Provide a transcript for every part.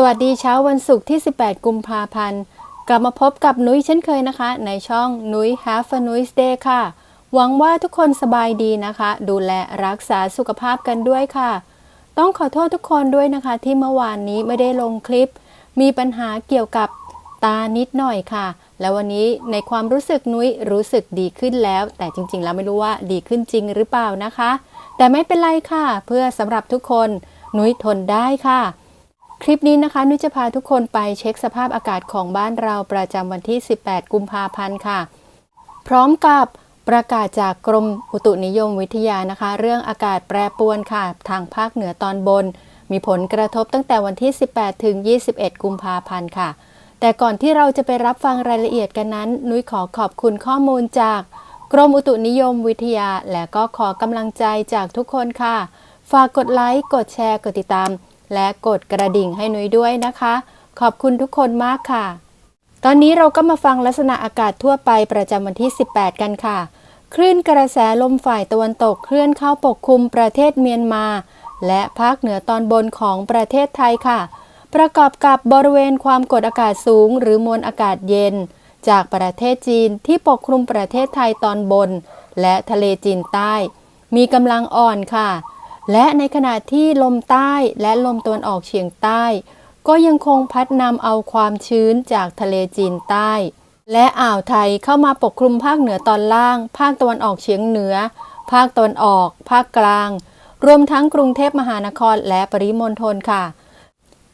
สวัสดีเช้าวันศุกร์ที่ 18 กุมภาพันธ์ กลับมาพบกับนุ้ยเช่นเคยนะคะ ในช่องนุ้ย Have a Nuis Day ค่ะ หวังว่าทุกคนสบายดีนะคะ ดูแลรักษาสุขภาพกันด้วยค่ะ ต้องขอโทษทุกคนด้วยนะคะ ที่เมื่อวานนี้ไม่ได้ลงคลิป มีปัญหาเกี่ยวกับตานิดหน่อยค่ะ แล้ววันนี้ในความรู้สึกนุ้ยรู้สึกดีขึ้นแล้ว แต่จริงๆ แล้วไม่รู้ว่าดีขึ้นจริงหรือเปล่านะคะ แต่ไม่เป็นไรค่ะ เพื่อสำหรับทุกคนนุ้ยทนได้ค่ะ คลิปนี้นะคะ นุ้ยจะพาทุกคนไปเช็คสภาพอากาศของบ้านเราประจำวันที่ 18 กุมภาพันธ์ค่ะ พร้อมกับประกาศจากกรมอุตุนิยมวิทยานะคะ เรื่องอากาศแปรปรวนค่ะ ทางภาคเหนือตอนบน มีผลกระทบตั้งแต่วันที่ 18 ถึง 21 กุมภาพันธ์ค่ะ แต่ก่อนที่เราจะไปรับฟังรายละเอียดกันนั้น นุ้ยขอขอบคุณข้อมูลจาก กรมอุตุนิยมวิทยา และก็ขอกำลังใจจากทุกคนค่ะ ฝากกดไลค์กดแชร์กดติดตาม และกดกระดิ่งให้นุ้ยด้วยนะคะ ขอบคุณทุกคนมากค่ะ ตอนนี้เราก็มาฟังลักษณะอากาศทั่วไปประจำวันที่ 18 กันค่ะ คลื่นกระแสลมฝ่ายตะวันตกเคลื่อนเข้าปกคลุมประเทศเมียนมา และภาคเหนือตอนบนของประเทศไทยค่ะ ประกอบกับบริเวณความกดอากาศสูง หรือมวลอากาศเย็น จากประเทศจีนที่ปกคลุมประเทศไทยตอนบน และทะเลจีนใต้ มีกำลังอ่อนค่ะ และในขณะที่ลมใต้และลมตะวันออกเฉียงใต้ ก็ยังคงพัดนำเอาความชื้นจากทะเลจีนใต้ และอ่าวไทยเข้ามาปกคลุมภาคเหนือตอนล่าง ภาคตะวันออกเฉียงเหนือ ภาคตะวันออก ภาคกลาง รวมทั้งกรุงเทพมหานครและปริมณฑลค่ะ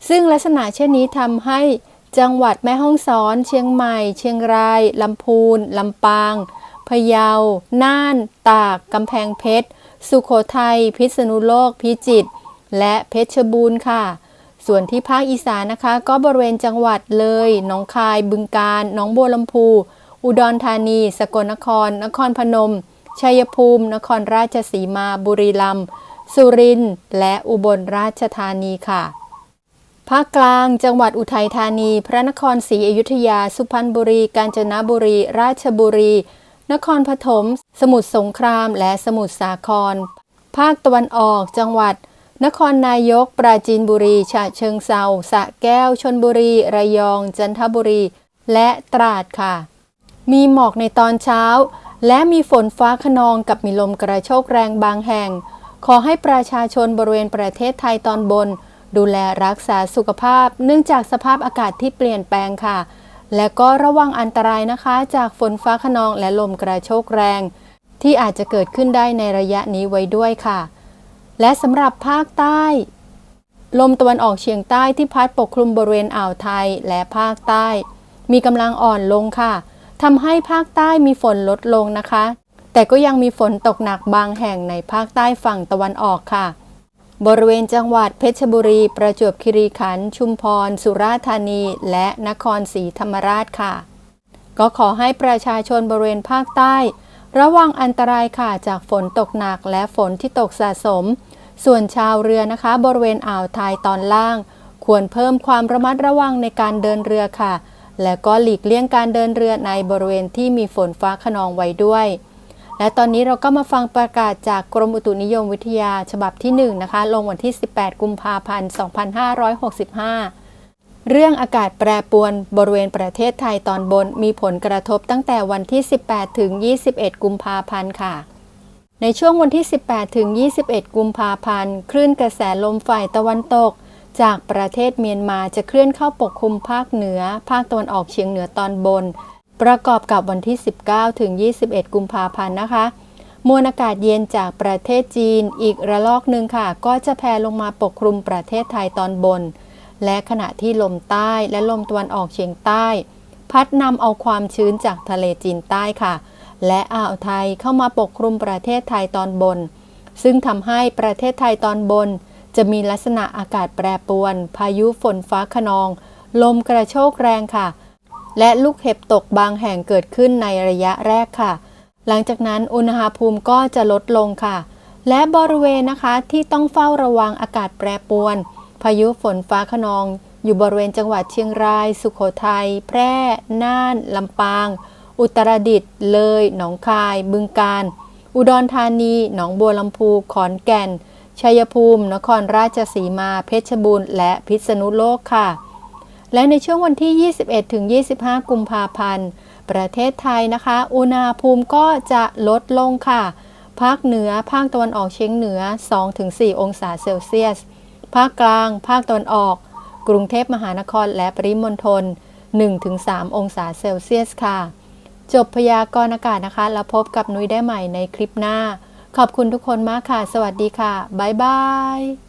ซึ่งลักษณะเช่นนี้ทำให้จังหวัดแม่ฮ่องสอน เชียงใหม่ เชียงรายลำพูนลำปางพะเยา น่าน ตาก กำแพงเพชร สุโขทัย พิษณุโลก พิจิตร และเพชรบูรณ์ค่ะ ส่วนที่ภาคอีสานนะคะ ก็บริเวณจังหวัดเลย หนองคาย บึงกาฬ หนองบัวลำพู อุดรธานี สกลนคร นครพนม ชัยภูมิ นครราชสีมา บุรีรัมย์ สุรินทร์ และอุบลราชธานีค่ะ ภาคกลาง จังหวัดอุทัยธานี พระนครศรีอยุธยา สุพรรณบุรี กาญจนบุรี ราชบุรี นครปฐม สมุทรสงคราม และสมุทรสาคร ภาคตะวันออก จังหวัด นครนายก ปราจีนบุรี ฉะเชิงเซาสะแก้ว ชนบุรี ระยอง จันทบุรี และตราดค่ะ มีหมอกในตอนเช้า และมีฝนฟ้าขนองกับมีลมกระโชกแรงบางแห่ง ขอให้ประชาชนบริเวณประเทศไทยตอนบน ดูแลรักษาสุขภาพ เนื่องจากสภาพอากาศที่เปลี่ยนแปลงค่ะ และก็ระวังอันตรายนะคะ จากฝนฟ้าขนองและลมกระโชกแรง ที่อาจจะเกิดขึ้นได้ในระยะนี้ไว้ด้วยค่ะ และสำหรับภาคใต้ ลมตะวันออกเฉียงใต้ที่พัดปกคลุมบริเวณอ่าวไทยและภาคใต้ มีกำลังอ่อนลงค่ะทำให้ภาคใต้มีฝนลดลงนะคะ แต่ก็ยังมีฝนตกหนักบางแห่งในภาคใต้ฝั่งตะวันออกค่ะ บริเวณจังหวัดเพชรบุรี ประจวบคีรีขันธ์ชุมพร สุราษฎร์ธานี และนครศรีธรรมราชค่ะ ก็ขอให้ประชาชนบริเวณภาคใต้ ระวังอันตรายค่ะจากฝนตกหนักและฝนที่ตกสะสม ส่วนชาวเรือนะคะ บริเวณอ่าวไทยตอนล่าง ควรเพิ่มความระมัดระวังในการเดินเรือค่ะ และก็หลีกเลี่ยงการเดินเรือในบริเวณที่มีฝนฟ้าขนองไว้ด้วย และตอนนี้เราก็มาฟังประกาศจากกรมอุตุนิยมวิทยาฉบับที่1นะคะ ลงวันที่ 18 กุมภาพันธ์ 2565 เรื่องอากาศแปรปรวนบริเวณประเทศไทยตอนบนมีผลกระทบตั้งแต่วันที่ 18 ถึง 21 กุมภาพันธ์ค่ะ ในช่วงวันที่ 18 ถึง 21 กุมภาพันธ์ คลื่นกระแสลมฝ่ายตะวันตก จากประเทศเมียนมาจะเคลื่อนเข้าปกคลุมภาคเหนือ ภาคตะวันออกเฉียงเหนือตอนบน ประกอบกับวันที่ 19 ถึง 21 กุมภาพันธ์นะคะ มวลอากาศเย็นจากประเทศจีนอีกระลอกหนึ่งค่ะ ก็จะแผ่ลงมาปกคลุมประเทศไทยตอนบน และขณะที่ลมใต้และลมตะวันออกเฉียงใต้ พัดนำเอาความชื้นจากทะเลจีนใต้ค่ะ และอ่าวไทยเข้ามาปกคลุมประเทศไทยตอนบน ซึ่งทำให้ประเทศไทยตอนบน จะมีลักษณะอากาศแปรปรวน พายุฝนฟ้าขนอง ลมกระโชกแรงค่ะ และลูกเห็บตกบางแห่งเกิดขึ้นในระยะแรกค่ะ หลังจากนั้นอุณหภูมิก็จะลดลงค่ะ และบริเวณนะคะที่ต้องเฝ้าระวังอากาศแปรปรวน พายุฝนฟ้าขนอง อยู่บริเวณจังหวัดเชียงราย สุขโขทัย แพร่ น่าน ลำปาง อุตรดิตถ์ เลย หนองคาย บึงกาฬ อุดรธานี หนองบัวลำพู ขอนแก่น ชัยภูมิ นครราชสีมา เพชรบูรณ์ และพิษณุโลกค่ะ และในช่วงวันที่ 21ถึง25 กุมภาพันธ์ ประเทศไทยนะคะ อุณหภูมิก็จะลดลงค่ะ ภาคเหนือ ภาคตะวันออกเฉียงเหนือ 2-4 องศาเซลเซียส ภาคกลาง ภาคตะวันออก กรุงเทพมหานครและปริมณฑล 1-3 องศาเซลเซียสค่ะ จบพยากรณ์อากาศนะคะ แล้วพบกับนุ้ยได้ใหม่ในคลิปหน้า ขอบคุณทุกคนมากค่ะ สวัสดีค่ะ บ๊ายบาย